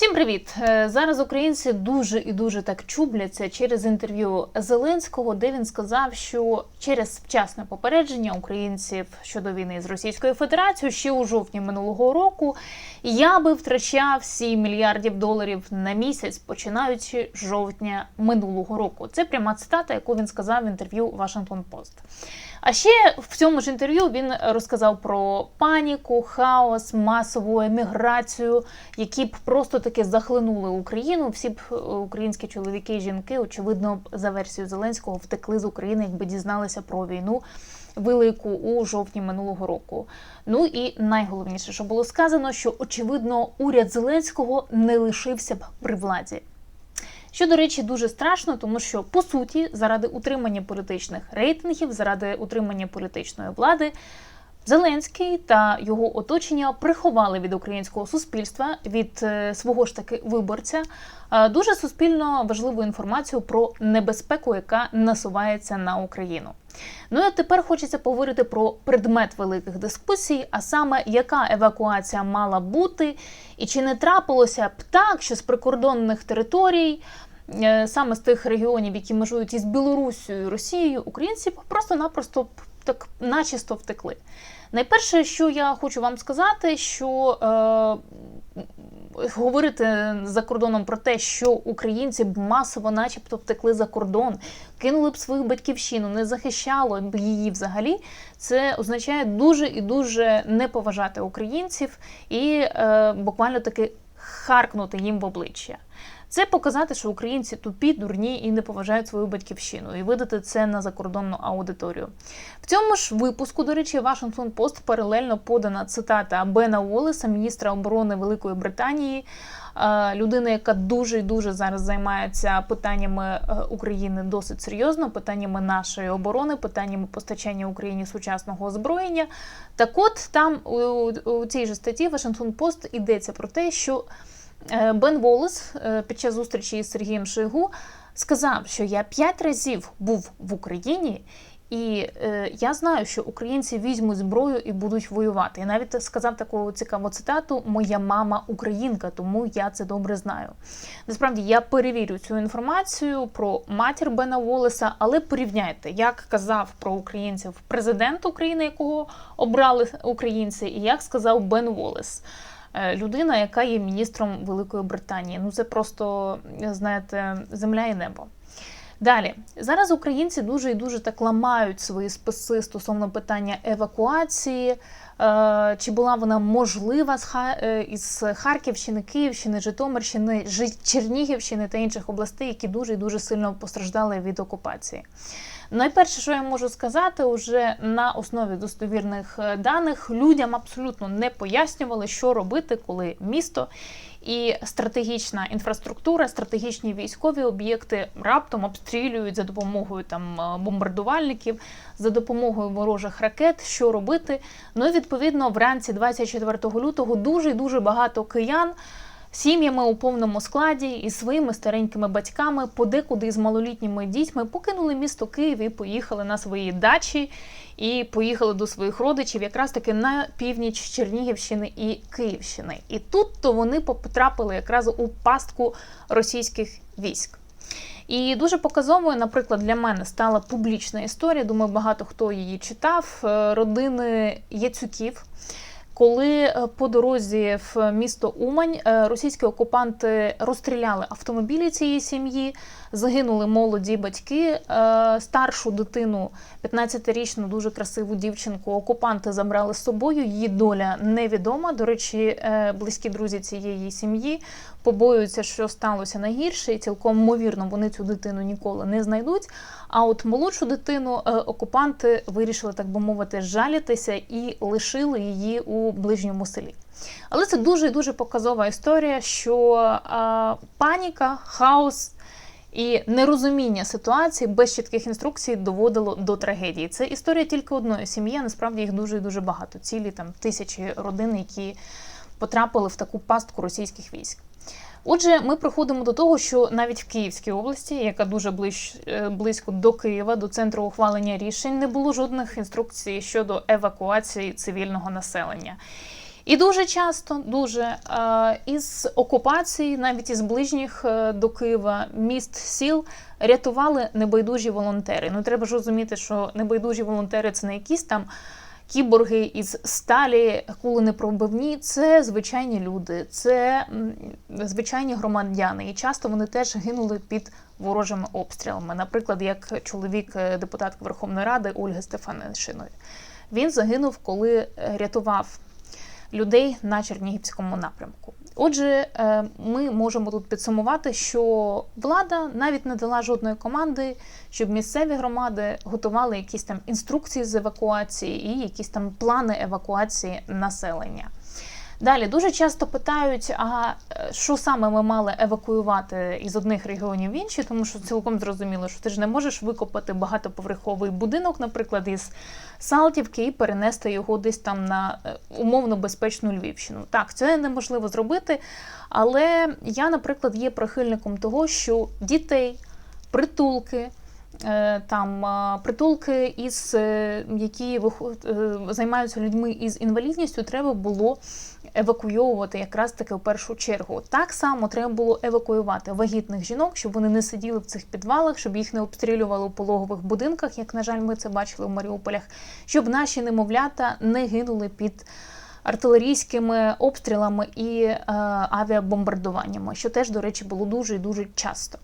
Всім привіт! Е, Зараз українці дуже і дуже так чубляться через інтерв'ю Зеленського, де він сказав, що через вчасне попередження українців щодо війни з Російською Федерацією ще у жовтні минулого року я би втрачав 7 мільярдів доларів на місяць, починаючи з жовтня минулого року. Це пряма цитата, яку він сказав в інтерв'ю Washington Post. А ще в цьому ж інтерв'ю він розказав про паніку, хаос, масову еміграцію, які б просто таки захлинули Україну. Всі б е, українські чоловіки і жінки, очевидно, за версією Зеленського, втекли з України, якби дізналися про війну велику у жовтні минулого року. Ну і найголовніше, що було сказано, що очевидно уряд Зеленського не лишився б при владі. Що, до речі, дуже страшно, тому що по суті, заради утримання політичних рейтингів, заради утримання політичної влади, Зеленський та його оточення приховали від українського суспільства, від е, свого ж таки виборця, е, дуже суспільно важливу інформацію про небезпеку, яка насувається на Україну. Ну і тепер хочеться поговорити про предмет великих дискусій, а саме яка евакуація мала бути, і чи не трапилося б так, що з прикордонних територій. е, Саме з тих регіонів, які межують із Білоруссю і Росією, українці просто-напросто так начисто втекли. Найперше, що я хочу вам сказати, що е, говорити за кордоном про те, що українці б масово, начебто, втекли за кордон, кинули б свою батьківщину, не захищало б її взагалі. Це означає дуже і дуже не поважати українців і е, буквально таки харкнути їм в обличчя. Це показати, що українці тупі, дурні і не поважають свою батьківщину, і видати це на закордонну аудиторію. В цьому ж випуску, до речі, Washington Post паралельно подана цитата Бена Уоллеса, міністра оборони Великої Британії, е, людина, яка дуже і дуже зараз займається питаннями е, України досить серйозно, питаннями нашої оборони, питаннями постачання Україні сучасного озброєння. Так, от там у, у цій же статті Washington Post йдеться про те, що Бен Волес е, під час зустрічі із Сергієм Шойгу сказав, що я п'ять разів був в Україні, і е, я знаю, що українці візьмуть зброю і будуть воювати. І навіть сказав таку цікаву цитату: Моя мама українка, тому я це добре знаю. Насправді я перевірю цю інформацію про матір Бена Волеса, але порівняйте, як казав про українців президент України, якого обрали українці, і як сказав Бен Волес. Е, людина, яка є міністром Великої Британії. Ну це просто знаєте, земля і небо. Далі зараз українці дуже і дуже так ламають свої списи стосовно питання евакуації. Е, Чи була вона можлива з е, Харківщини, Київщини, Житомирщини, Чернігівщини та інших областей, які дуже і дуже сильно постраждали від окупації? Найперше, що я можу сказати, уже на основі достовірних е, даних людям абсолютно не пояснювали, що робити, коли місто і стратегічна інфраструктура, стратегічні військові об'єкти раптом обстрілюють за допомогою там е, бомбардувальників, за допомогою ворожих ракет. Що робити? Ну і відповідно, вранці 24 лютого дуже дуже багато киян. Сім'ями у повному складі із своїми старенькими батьками, подекуди із малолітніми дітьми покинули місто Київ і поїхали на свої дачі і поїхали до своїх родичів, якраз таки на північ Чернігівщини і Київщини. І тут то вони потрапили якраз у пастку російських військ. І дуже показовою, наприклад, для мене стала публічна історія. Думаю, багато хто її читав. е, Родини Яцюків. Коли е, по дорозі в місто Умань е, російські окупанти розстріляли автомобілі цієї сім'ї, загинули молоді батьки, е, старшу дитину, 15-річну, дуже красиву дівчинку, окупанти забрали з собою. Її доля невідома. До речі, е, близькі друзі цієї сім'ї побоюються, що сталося найгірше, і цілком ймовірно вони цю дитину ніколи не знайдуть. А от молодшу дитину е, окупанти вирішили, так би мовити, жалітися і лишили її у ближньому селі. Але це дуже дуже показова історія, що а, паніка, хаос і нерозуміння ситуації без чітких інструкцій доводило до трагедії. Це історія тільки одної сім'ї, а насправді їх дуже і дуже багато. Цілі там тисячі родин, які потрапили в таку пастку російських військ. Отже, ми приходимо до того, що навіть в Київській області, яка дуже ближ, е, близько до Києва, до центру ухвалення рішень, не було жодних інструкцій щодо евакуації цивільного населення. І дуже часто, дуже е, із окупації, навіть із ближніх е, до Києва міст сіл рятували небайдужі волонтери. Ну треба ж розуміти, що небайдужі волонтери це не якісь там кіборги із сталі, кули непробивні. Це звичайні люди, це звичайні громадяни. І часто вони теж гинули під ворожими обстрілами. Наприклад, як чоловік е, депутатки Верховної Ради Ольги Стефанишиної. Він загинув, коли рятував людей на Чернігівському напрямку. Отже, е, ми можемо тут підсумувати, що влада навіть не дала жодної команди, щоб місцеві громади готували якісь там інструкції з евакуації і якісь там плани евакуації населення. Далі дуже часто питають, а е, що саме ми мали евакуювати із одних регіонів в інші, тому що цілком зрозуміло, що ти ж не можеш викопати багатоповерховий будинок, наприклад, із Салтівки, і перенести його десь там на е, умовно безпечну Львівщину. Так, це неможливо зробити, але я, наприклад, є прихильником того, що дітей, притулки. е, Там притулки, із які займаються людьми із інвалідністю, треба було евакуйовувати якраз таки в першу чергу. Так само треба було евакуювати вагітних жінок, щоб вони не сиділи в цих підвалах, щоб їх не обстрілювали у пологових будинках, як на жаль, ми це бачили в Маріуполях, щоб наші немовлята не гинули під. Артилерійськими обстрілами і е, авіабомбардуваннями, що теж, до речі, було дуже і дуже часто.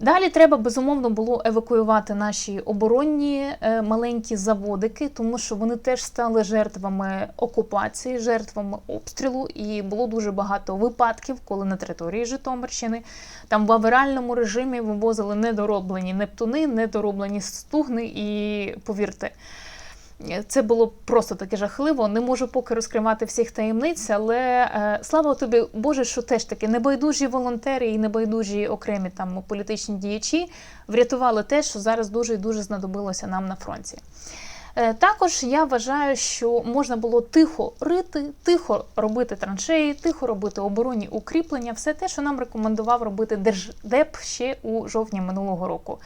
Далі треба безумовно було евакуювати наші оборонні е, маленькі заводики, тому що вони теж стали жертвами окупації, жертвами обстрілу, і було дуже багато випадків, коли на території Житомирщини там в аверальному режимі вивозили недороблені нептуни, недороблені стугни, і повірте. Це було просто таке жахливо. Не можу поки розкривати всіх таємниць, але е, слава тобі, Боже, що теж таки небайдужі волонтери і небайдужі окремі там політичні діячі врятували те, що зараз дуже і дуже знадобилося нам на фронті. Е, Також я вважаю, що можна було тихо рити, тихо робити траншеї, тихо робити оборонні укріплення, все те, що нам рекомендував робити Держдеп ще у жовтні минулого року.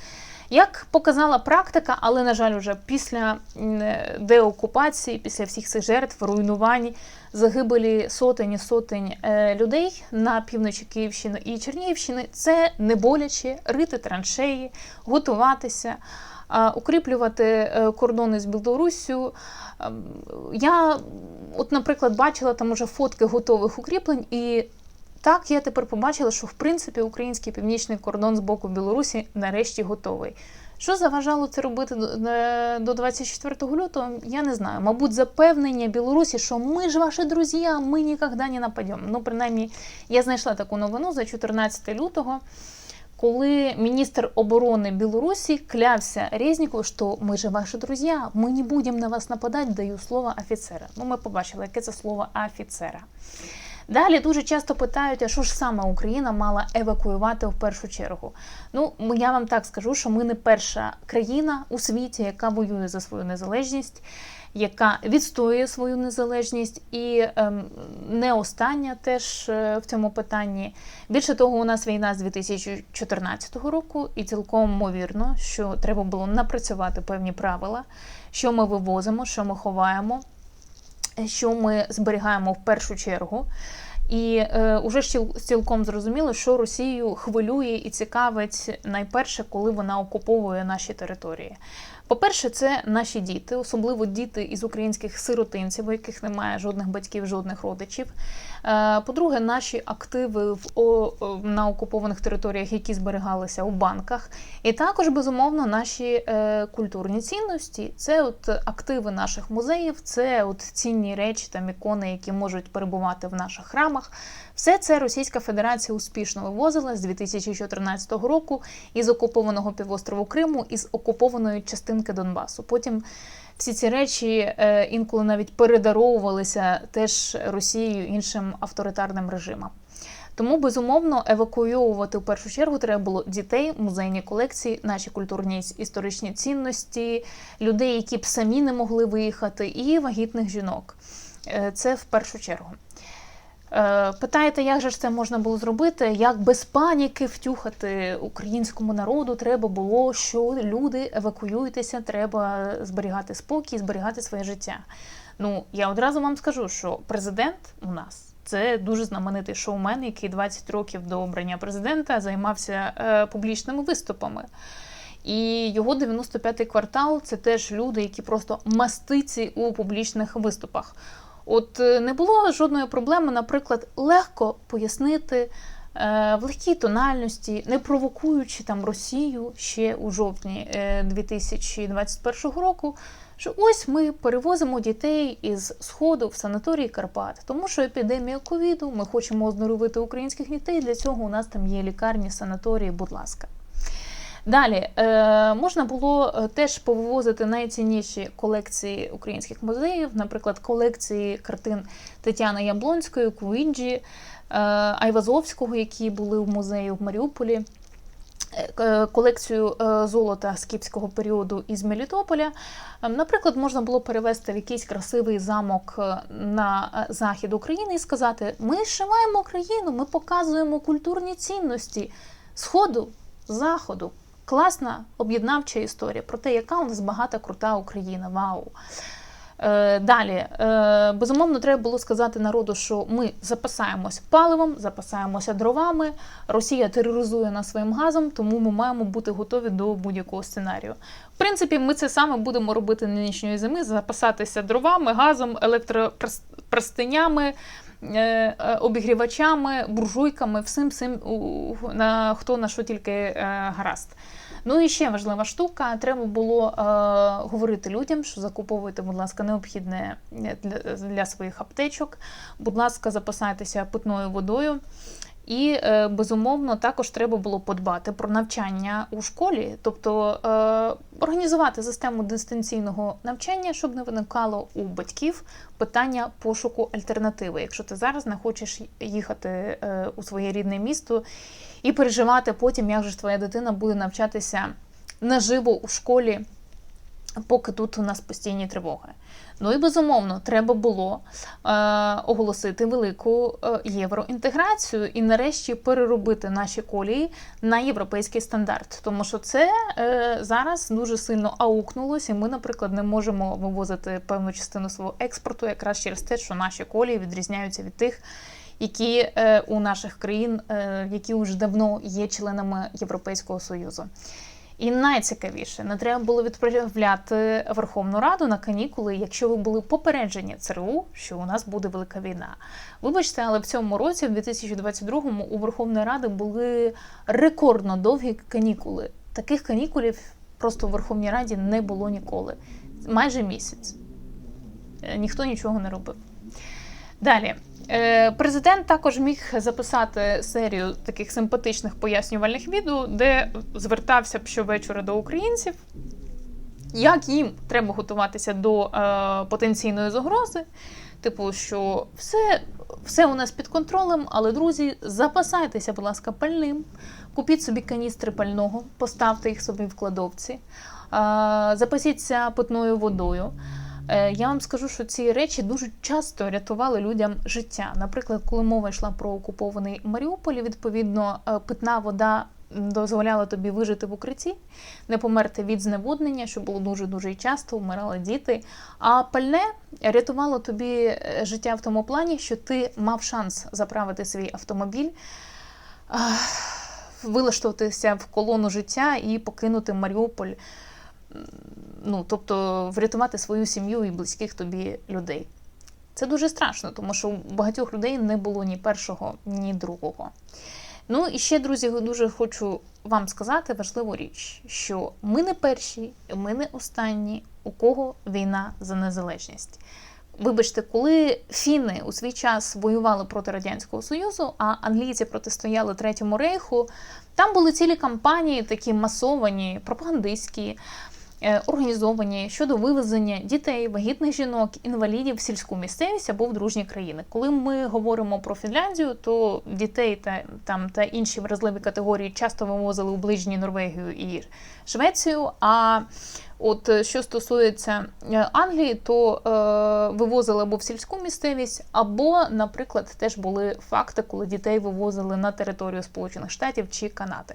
Як показала практика, але на жаль, вже після е, деокупації, після всіх цих жертв, руйнувань, загибелі сотень і сотень е, людей на півночі Київщини і Чернігівщини, це не боляче рити траншеї, готуватися, укріплювати е, кордони з Білоруссю. Ем, Я, от, наприклад, бачила там уже фотки готових укріплень і. Так, я тепер побачила, що в принципі український північний кордон з боку Білорусі нарешті готовий. Що заважало це робити до- е, 24 лютого, я не знаю. Мабуть, запевнення Білорусі, що ми ж ваші друзі, ми ніколи не нападемо. Ну, принаймні, я знайшла таку новину за 14 лютого, коли міністр оборони Білорусі клявся Резніку, що ми ж ваші друзі, ми не будемо на вас нападати, даю слово офіцера. Ну, ми побачили, яке це слово офіцера. Далі дуже часто питають, а що ж саме Україна мала евакуювати в першу чергу. Ну, я вам так скажу, що ми не перша країна у світі, яка воює за свою незалежність, яка відстоює свою незалежність, і ем, не остання теж е, в цьому питанні. Більше того, у нас війна з 2014 року, і цілком ймовірно, що треба було напрацювати певні правила, що ми вивозимо, що ми ховаємо що ми зберігаємо в першу чергу. І е, уже цілком зрозуміло, що Росію хвилює і цікавить найперше, коли вона окуповує наші території. По-перше, це наші діти, особливо діти із українських сиротинців, у яких немає жодних батьків, жодних родичів. Е, По-друге, наші активи в на окупованих територіях, які зберігалися у банках, і також безумовно наші е, культурні цінності. Це от активи наших музеїв, це от цінні речі там ікони, які можуть перебувати в наших храмах. Все це Російська Федерація успішно вивозила з 2014 року із окупованого півострову Криму, із окупованої частинки Донбасу. Потім всі ці речі е, інколи навіть передаровувалися теж Росією іншим авторитарним режимам. Тому безумовно евакуйовувати в першу чергу треба було дітей, музейні колекції, наші культурні історичні цінності, людей, які б самі не могли виїхати, і вагітних жінок. Е, Це в першу чергу. Е, Питаєте, як же ж це можна було зробити? Як без паніки втюхати українському народу треба було, що люди евакуюйтеся, треба зберігати спокій, зберігати своє життя. Ну, я одразу вам скажу, що президент у нас це дуже знаменитий шоумен, який 20 років до обрання президента займався е, публічними виступами. І його 95-й квартал це теж люди, які просто мастиці у публічних виступах. От е, не було жодної проблеми, наприклад, легко пояснити е, в легкій тональності, не провокуючи там Росію ще у жовтні е, 2021 року. Що ось ми перевозимо дітей із сходу в санаторії Карпат, тому що епідемія ковіду. Ми хочемо оздоровити українських дітей. Для цього у нас там є лікарні, санаторії. Будь ласка. Далі е, можна було е, теж повивозити найцінніші колекції українських музеїв, наприклад, колекції картин Тетяни Яблонської, Куінджі, е, Айвазовського, які були в музеї в Маріуполі. е, Колекцію е, золота скіпського періоду із Мелітополя. Е, Наприклад, можна було перевезти в якийсь красивий замок на захід України і сказати: ми зшиваємо країну, ми показуємо культурні цінності сходу, заходу. Класна об'єднавча історія про те, яка у нас багата крута Україна. Вау! Е, далі, е, безумовно, треба було сказати народу, що ми запасаємося паливом, запасаємося дровами. Росія тероризує нас своїм газом, тому ми маємо бути готові до будь-якого сценарію. В принципі, ми це саме будемо робити нинішньої зими: запасатися дровами, газом, електропристинями. Е, е, Обігрівачами, буржуйками, всім всім на хто на що тільки е, гаразд. Ну і ще важлива штука: треба було е, говорити людям, що закуповуйте, будь ласка, необхідне для, для своїх аптечок. Будь ласка, запасайтеся питною водою. І е, безумовно також треба було подбати про навчання у школі, тобто е, організувати систему дистанційного навчання, щоб не виникало у батьків питання пошуку альтернативи. Якщо ти зараз не хочеш їхати е, у своє рідне місто і переживати потім, як же ж твоя дитина буде навчатися наживо у школі, поки тут у нас постійні тривоги. Ну і безумовно, треба було е, оголосити велику е, євроінтеграцію і нарешті переробити наші колії на європейський стандарт. Тому що це е, зараз дуже сильно аукнулося, і ми, наприклад, не можемо вивозити певну частину свого експорту, якраз через те, що наші колії відрізняються від тих. Які е, у наших країн, е, які вже давно є членами Європейського Союзу. І найцікавіше, не треба було відправляти Верховну Раду на канікули, якщо ви були попереджені ЦРУ, що у нас буде велика війна. Вибачте, але в цьому році, в 2022-му, у Верховної Ради були рекордно довгі канікули. Таких канікулів просто в Верховній Раді не було ніколи. Майже місяць. Е, Ніхто нічого не робив. Далі. Е, Президент також міг записати серію таких симпатичних пояснювальних відео, де звертався б щовечора до українців, як їм треба готуватися до е, потенційної загрози. Типу, що все, все у нас під контролем, але друзі, запасайтеся, будь ласка, пальним, купіть собі каністри пального, поставте їх собі в кладовці, е, запасіться питною водою. Е, Я вам скажу, що ці речі дуже часто рятували людям життя. Наприклад, коли мова йшла про окупований Маріуполь, відповідно, е, питна вода дозволяла тобі вижити в укритті, не померти від зневоднення, що було дуже дуже часто, вмирали діти. А пальне рятувало тобі е, життя в тому плані, що ти мав шанс заправити свій автомобіль. Вилаштуватися в колону життя і покинути Маріуполь ну, тобто врятувати свою сім'ю і близьких тобі людей. Це дуже страшно, тому що у багатьох людей не було ні першого, ні другого. Ну і ще, друзі, дуже хочу вам сказати важливу річ, що ми не перші, ми не останні, у кого війна за незалежність. Вибачте, коли фіни у свій час воювали проти Радянського Союзу, а англійці протистояли Третьому рейху, там були цілі кампанії, такі масовані, пропагандистські, організовані щодо вивезення дітей, вагітних жінок, інвалідів в сільську місцевість або в дружні країни. Коли ми говоримо про Фінляндію, то дітей та там та інші вразливі категорії часто вивозили у ближні Норвегію і Швецію. А от е, що стосується е, Англії, то е, вивозили або в сільську місцевість, або, наприклад, теж були факти, коли дітей вивозили на територію Сполучених Штатів чи Канади.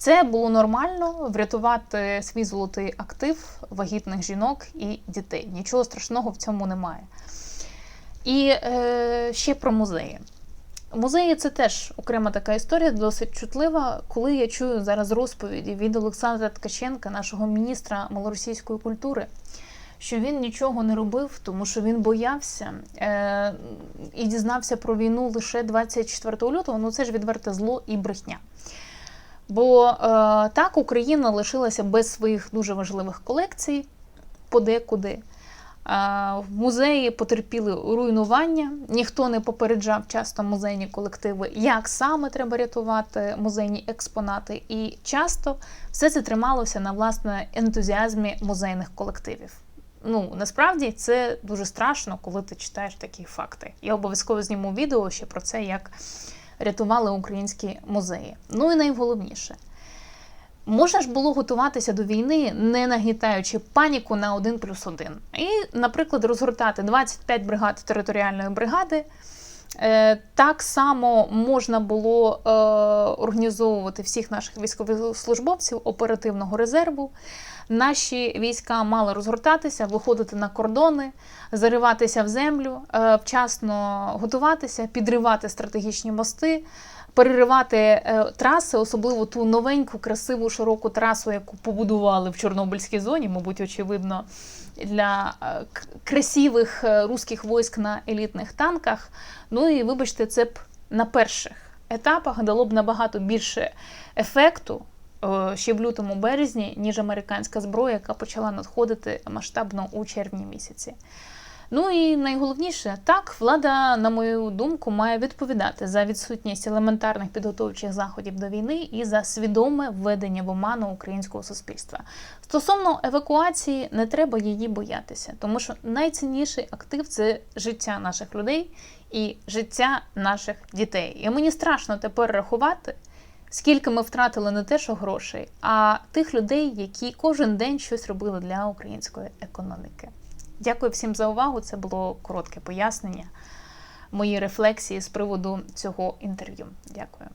Це було нормально врятувати свій золотий актив вагітних жінок і дітей. Нічого страшного в цьому немає. І е, ще про музеї. Музеї це теж окрема така історія, досить чутлива. Коли я чую зараз розповіді від Олександра Ткаченка, нашого міністра малоросійської культури, що він нічого не робив, тому що він боявся е- і дізнався про війну лише 24 лютого. Ну це ж відверте зло і брехня. Бо е- так Україна лишилася без своїх дуже важливих колекцій подекуди. В музеї потерпіли руйнування. Ніхто не попереджав часто музейні колективи, як саме треба рятувати музейні експонати. І часто все це трималося на власне ентузіазмі музейних колективів. Ну насправді це дуже страшно, коли ти читаєш такі факти. Я обов'язково зніму відео ще про це, як рятували українські музеї. Ну і найголовніше. Можна ж було готуватися до війни, не нагнітаючи паніку на 1 плюс 1. І, наприклад, розгортати 25 бригад територіальної бригади. Е, Так само можна було е, організовувати всіх наших військовослужбовців оперативного резерву. Наші війська мали розгортатися, виходити на кордони, зариватися в землю, е, вчасно готуватися, підривати стратегічні мости переривати е, траси, особливо ту новеньку, красиву, широку трасу, яку побудували в Чорнобильській зоні, мабуть, очевидно, для е, красивих руських військ на елітних танках. Ну і вибачте, це б на перших етапах дало б набагато більше ефекту. Ще в лютому березні, ніж американська зброя, яка почала надходити масштабно у червні місяці. Ну і найголовніше, так, влада, на мою думку, має відповідати за відсутність елементарних підготовчих заходів до війни і за свідоме введення в оману українського суспільства. Стосовно евакуації, не треба її боятися, тому що найцінніший актив це життя наших людей і життя наших дітей. І мені страшно тепер рахувати. Скільки ми втратили не те, що грошей, а тих людей, які кожен день щось робили для української економіки. Дякую всім за увагу. Це було коротке пояснення, мої рефлексії з приводу цього інтерв'ю. Дякую.